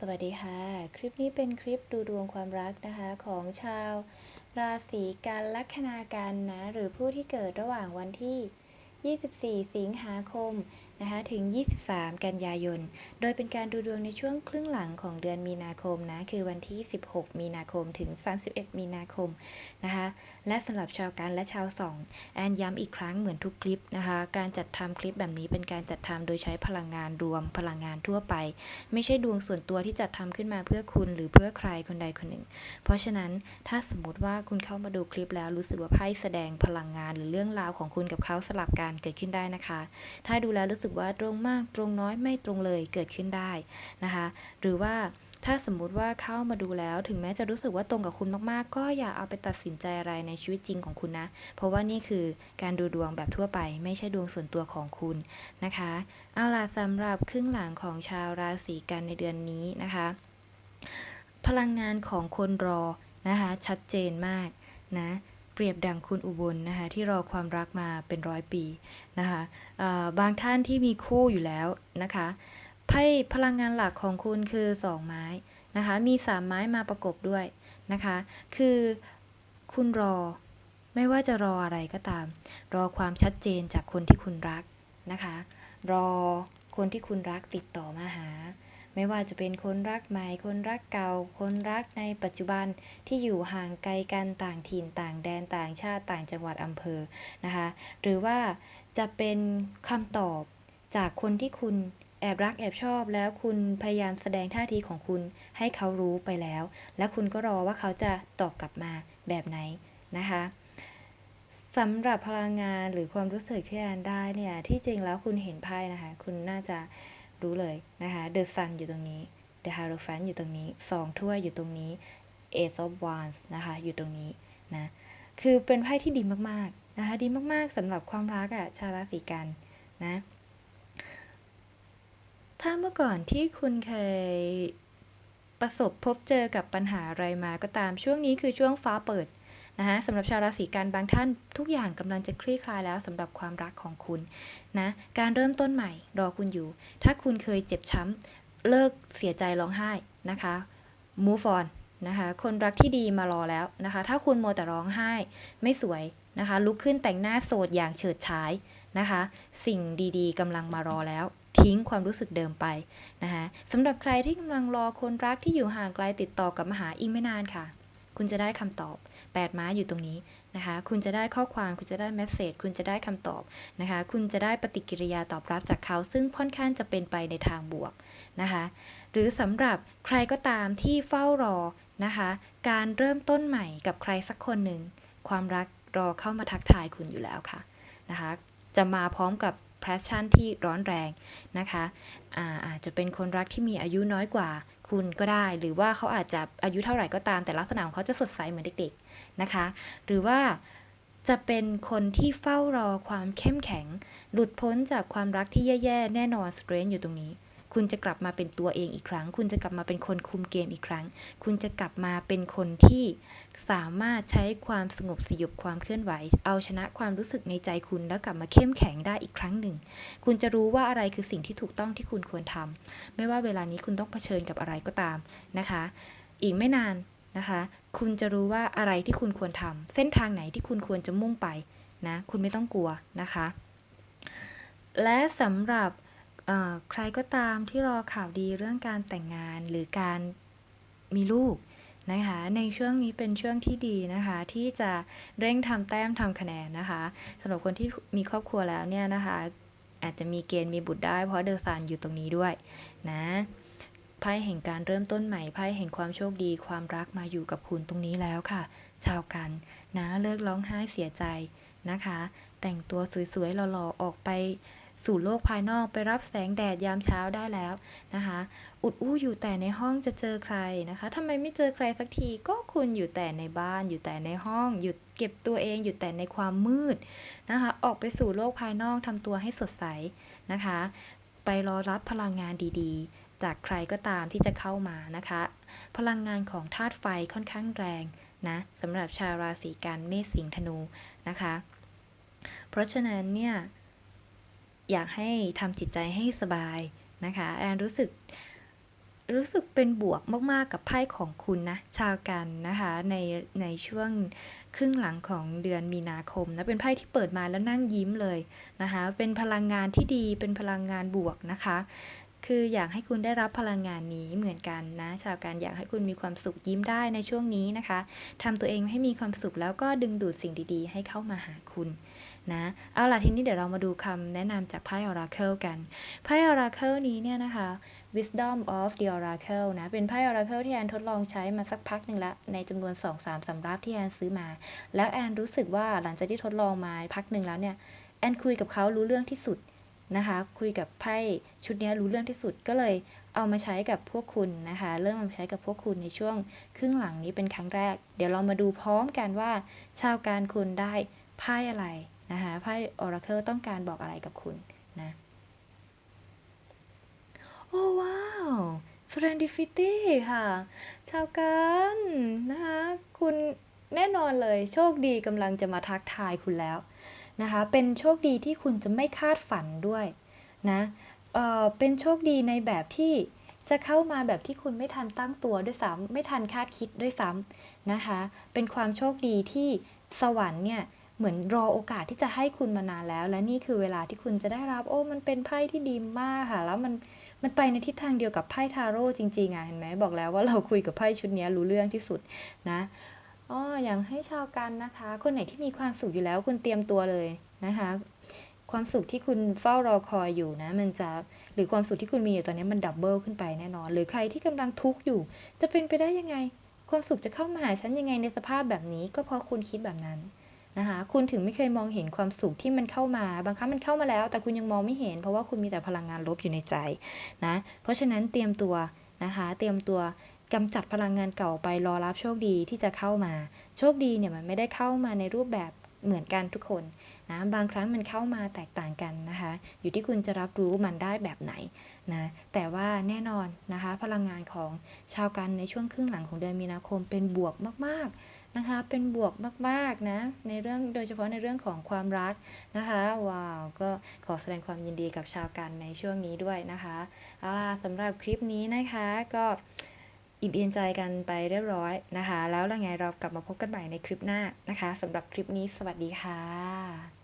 สวัสดีค่ะ คลิปนี้เป็นคลิปดูดวงความรักนะคะของชาว ราศีกันลัคนากันนะ หรือผู้ที่เกิดระหว่างวันที่ 24 สิงหาคม นะคะถึง 23 กันยายน โดยเป็นการดูดวงในช่วงครึ่งหลังของเดือนมีนาคมนะ คือวันที่ 16 มีนาคมถึง 31 มีนาคมนะคะ และสำหรับชาวกันและชาวสองแอนย้ำอีกครั้งเหมือนทุกคลิปนะคะ การจัดทำคลิปแบบนี้เป็นการจัดทำโดยใช้พลังงานรวมพลังงานทั่วไป ไม่ใช่ดวงส่วนตัวที่จัดทำขึ้นมาเพื่อคุณหรือเพื่อใครคนใดคนหนึ่ง เพราะฉะนั้นถ้าสมมติว่าคุณเข้ามาดูคลิปแล้วรู้สึกว่าไพ่แสดงพลังงานหรือเรื่องราวของคุณกับเขาสลับกันเกิดขึ้นได้นะคะ ถ้าดูแล้วรู้สึกว่าตรงมากตรงน้อยไม่ตรงเลยเกิดขึ้นได้นะคะ หรือว่าถ้าสมมุติว่าเข้ามาดูแล้วถึงแม้จะรู้สึกว่าตรงกับคุณมากๆ ก็อย่าเอาไปตัดสินใจอะไรในชีวิตจริงของคุณนะ เพราะว่านี่คือการดูดวงแบบทั่วไป ไม่ใช่ดวงส่วนตัวของคุณนะคะ เอาล่ะสำหรับครึ่งหลังของชาวราศีกันในเดือนนี้นะคะ พลังงานของคนรอนะคะชัดเจนมากนะ เปรียบดังคุณอุบลนะคะที่รอความรักมาเป็นร้อยปีนะคะบางท่านที่มีคู่อยู่แล้วนะคะไพ่พลังงานหลักของคุณคือสองไม้นะคะมีสามไม้มาประกบด้วยนะคะคือคุณรอไม่ว่าจะรออะไรก็ตาม รอความชัดเจนจากคนที่คุณรักนะคะรอคนที่คุณรักติดต่อมาหา ไม่ว่าจะเป็นคนรักใหม่ คนรักเก่า คนรักในปัจจุบันที่อยู่ห่างไกลกันต่างถิ่นต่างแดนต่างชาติต่างจังหวัดอำเภอนะคะ หรือว่าจะเป็นคำตอบจากคนที่คุณแอบรักแอบชอบแล้วคุณพยายามแสดงท่าทีของคุณให้เขารู้ไปแล้ว และคุณก็รอว่าเขาจะตอบกลับมาแบบไหนนะคะสำหรับพลังงานหรือความรู้สึกที่แอนได้เนี่ยที่จริงแล้วคุณเห็นไพ่นะคะ คุณน่าจะ รู้เลยนะคะ The Sun อยู่ตรงนี้ The Hierophant อยู่ตรงนี้สองถ้วยอยู่ตรงนี้ Ace of Wands นะคะอยู่ตรงนี้นะคือเป็นไพ่ที่ดีมากๆนะคะดีมากๆสำหรับความรักอะชาวราศีกันนะถ้าเมื่อก่อนที่คุณเคยประสบพบเจอกับปัญหาอะไรมาก็ตามช่วงนี้คือช่วงฟ้าเปิด นะคะสำหรับชาวราศีกันบางท่านทุกอย่างกำลังจะคลี่คลายแล้วสำหรับความรักของคุณนะการเริ่มต้นใหม่รอคุณอยู่ ถ้าคุณเคยเจ็บช้ำเลิกเสียใจร้องไห้นะคะ move on นะคะคนรักที่ดีมารอแล้วนะคะ ถ้าคุณโมวแต่ร้องไห้ไม่สวยนะคะ ลุกขึ้นแต่งหน้าโสดอย่างเฉิดฉายนะคะ สิ่งดีๆกำลังมารอแล้ว ทิ้งความรู้สึกเดิมไปนะคะสำหรับใครที่กำลังรอคนรักที่อยู่ห่างไกลติดต่อกับมาหาอีกไม่นานค่ะ คุณจะได้คำตอบ 8 ม้าอยู่ตรงนี้นะคะ คุณจะได้ข้อความคุณจะได้เมสเซจคุณจะได้คำตอบนะคะ คุณจะได้ปฏิกิริยาตอบรับจากเขา ซึ่งค่อนข้างจะเป็นไปในทางบวกนะคะ หรือสำหรับใครก็ตามที่เฝ้ารอนะคะ การเริ่มต้นใหม่กับใครสักคนหนึ่งความรักรอเข้ามาทักทายคุณอยู่แล้วค่ะนะคะ จะมาพร้อมกับ passion ที่ร้อนแรงนะคะอาอาจจะเป็นคนรักที่มีอายุน้อยกว่า คุณก็ได้ หรือว่าเขาอาจจะอายุเท่าไหร่ก็ตาม แต่ลักษณะของเขาจะสดใสเหมือนเด็กๆนะคะ หรือว่าจะเป็นคนที่เฝ้ารอความเข้มแข็ง หลุดพ้นจากความรักที่แย่ๆ แน่นอนสเตรนอยู่ตรงนี้ คุณจะกลับมาเป็นตัวเองอีกครั้ง คุณจะกลับมาเป็นคนคุมเกมอีกครั้ง คุณจะกลับมาเป็นคนที่ สามารถใช้ความสงบสยบความเคลื่อนไหว เอาชนะความรู้สึกในใจคุณแล้วกลับมาเข้มแข็งได้อีกครั้งหนึ่ง คุณจะรู้ว่าอะไรคือสิ่งที่ถูกต้องที่คุณควรทำไม่ว่าเวลานี้คุณต้องเผชิญกับอะไรก็ตามนะคะ อีกไม่นานนะคะ คุณจะรู้ว่าอะไรที่คุณควรทำเส้นทางไหนที่คุณควรจะมุ่งไปนะ คุณไม่ต้องกลัวนะคะ และสำหรับใครก็ตามที่รอข่าวดีเรื่องการแต่งงานหรือการมีลูก นะคะในช่วงนี้เป็นช่วงที่ดีนะคะ ที่จะเร่งทำแต้มทำคะแนนนะคะสำหรับคนที่มีครอบครัวแล้วเนี่ยนะคะ อาจจะมีเกณฑ์มีบุตรได้เพราะเดอะซันอยู่ตรงนี้ด้วยนะไพ่แห่งการเริ่มต้นใหม่ไพ่แห่งความโชคดีความรักมาอยู่กับคุณตรงนี้แล้วค่ะ ชาวกันนะเลิกร้องไห้เสียใจนะคะ แต่งตัวสวยๆหล่อๆออกไป สู่โลกภายนอกไปรับแสงแดดยามเช้าได้แล้วนะคะ อุดอู้อยู่แต่ในห้องจะเจอใครนะคะทำไมไม่เจอใครสักทีก็คุณอยู่แต่ในบ้าน อยู่แต่ในห้องหยุดเก็บตัวเองอยู่แต่ในความมืดนะคะ ออกไปสู่โลกภายนอกทำตัวให้สดใสนะคะ ไปรอรับพลังงานดีๆ จากใครก็ตามที่จะเข้ามานะคะ พลังงานของธาตุไฟค่อนข้างแรงนะสำหรับชาวราศีกันเมษสิงห์ธนูนะคะ เพราะฉะนั้นเนี่ย อยากให้ทำจิตใจให้สบายนะคะแอนรู้สึกรู้สึกเป็นบวกมาก ๆ กับไพ่ของคุณนะ ชาวกันนะคะในในช่วงครึ่งหลังของเดือนมีนาคมนะเป็นไพ่ที่เปิดมาแล้วนั่งยิ้มเลยนะคะเป็นพลังงานที่ดีเป็นพลังงานบวกนะคะ คืออยากให้คุณได้รับพลังงานนี้เหมือนกันนะ ชาวกันอยากให้คุณมีความสุขยิ้มได้ในช่วงนี้นะคะทำตัวเองให้มีความสุขแล้วก็ดึงดูดสิ่งดีๆ ให้เข้ามาหาคุณ นะเอาล่ะทีนี้เดี๋ยวเรามาดูคำแนะนำจากไพ่ Oracle กันไพ่ Oracle นี้เนี่ยนะคะ Wisdom of the Oracle นะ เป็นไพ่ Oracle ที่แอนทดลองใช้มาสักพักหนึ่งแล้วในจำนวน 2-3สสำรับที่แอนซื้อมา แล้วแอนรู้สึกว่าหลังจากที่ทดลองมาพักหนึ่งแล้วเนี่ย แอนคุยกับเขารู้เรื่องที่สุดนะคะ คุยกับไพ่ชุดนี้รู้เรื่องที่สุดก็เลยเอามาใช้กับพวกคุณนะคะ เริ่มมาใช้กับพวกคุณในช่วงครึ่งหลังนี้เป็นครั้งแรก เดี๋ยวเรามาดูพร้อมกันว่า ชาวการคุณได้ไพ่อะไร นะคะไพ่ Oracle ต้องการบอกอะไรกับคุณนะโอ้ว้าว Serendipity ค่ะ ชาวกันนะคะคุณแน่นอนเลยโชคดีกำลังจะมาทักทายคุณแล้วนะคะ เป็นโชคดีที่คุณจะไม่คาดฝันด้วยนะเออเป็นโชคดีในแบบที่จะเข้ามาแบบที่คุณไม่ทันตั้งตัวด้วยซ้ำไม่ทันคาดคิดด้วยซ้ำนะคะ เป็นความโชคดีที่สวรรค์เนี่ย เหมือนรอโอกาสที่จะให้คุณมานานแล้ว และนี่คือเวลาที่คุณจะได้รับ โอ้มันเป็นไพ่ที่ดีมากค่ะ แล้วมันมันไปในทิศทางเดียวกับไพ่ทาโร่จริงๆอะเห็นไหมบอกแล้วว่าเราคุยกับไพ่ชุดนี้รู้เรื่องที่สุดนะอ๋ออย่างให้ชาวกันนะคะ คนไหนที่มีความสุขอยู่แล้วคุณเตรียมตัวเลยนะคะ ความสุขที่คุณเฝ้ารอคอยอยู่นะ มันจะหรือความสุขที่คุณมีอยู่ตอนนี้มันดับเบิลขึ้นไปแน่นอน หรือใครที่กำลังทุกข์อยู่ จะเป็นไปได้ยังไง ความสุขจะเข้ามาหาฉันยังไงในสภาพแบบนี้ ก็เพราะคุณคิดแบบนั้น นะคะ คุณถึงไม่เคยมองเห็นความสุขที่มันเข้ามา บางครั้งมันเข้ามาแล้ว แต่คุณยังมองไม่เห็น เพราะว่าคุณมีแต่พลังงานลบอยู่ในใจนะ เพราะฉะนั้นเตรียมตัวนะคะ เตรียมตัวกำจัดพลังงานเก่าไปรอรับโชคดีที่จะเข้ามา โชคดีเนี่ยมันไม่ได้เข้ามาในรูปแบบเหมือนกันทุกคนนะบางครั้งมันเข้ามาแตกต่างกันนะคะ อยู่ที่คุณจะรับรู้มันได้แบบไหนนะแต่ว่าแน่นอนนะคะ พลังงานของชาวกันในช่วงครึ่งหลังของเดือนมีนาคมเป็นบวกมากๆ นะคะ เป็นบวกมากๆนะในเรื่องโดยเฉพาะในเรื่องของความรักนะคะว้าวก็ขอแสดงความยินดีกับชาวกันในช่วงนี้ด้วยนะคะเอาล่ะสำหรับคลิปนี้นะคะก็อิ่มเอียนใจกันไปเรียบร้อยนะคะ แล้วยังไงเรากลับมาพบกันใหม่ในคลิปหน้านะคะสำหรับคลิปนี้สวัสดีค่ะ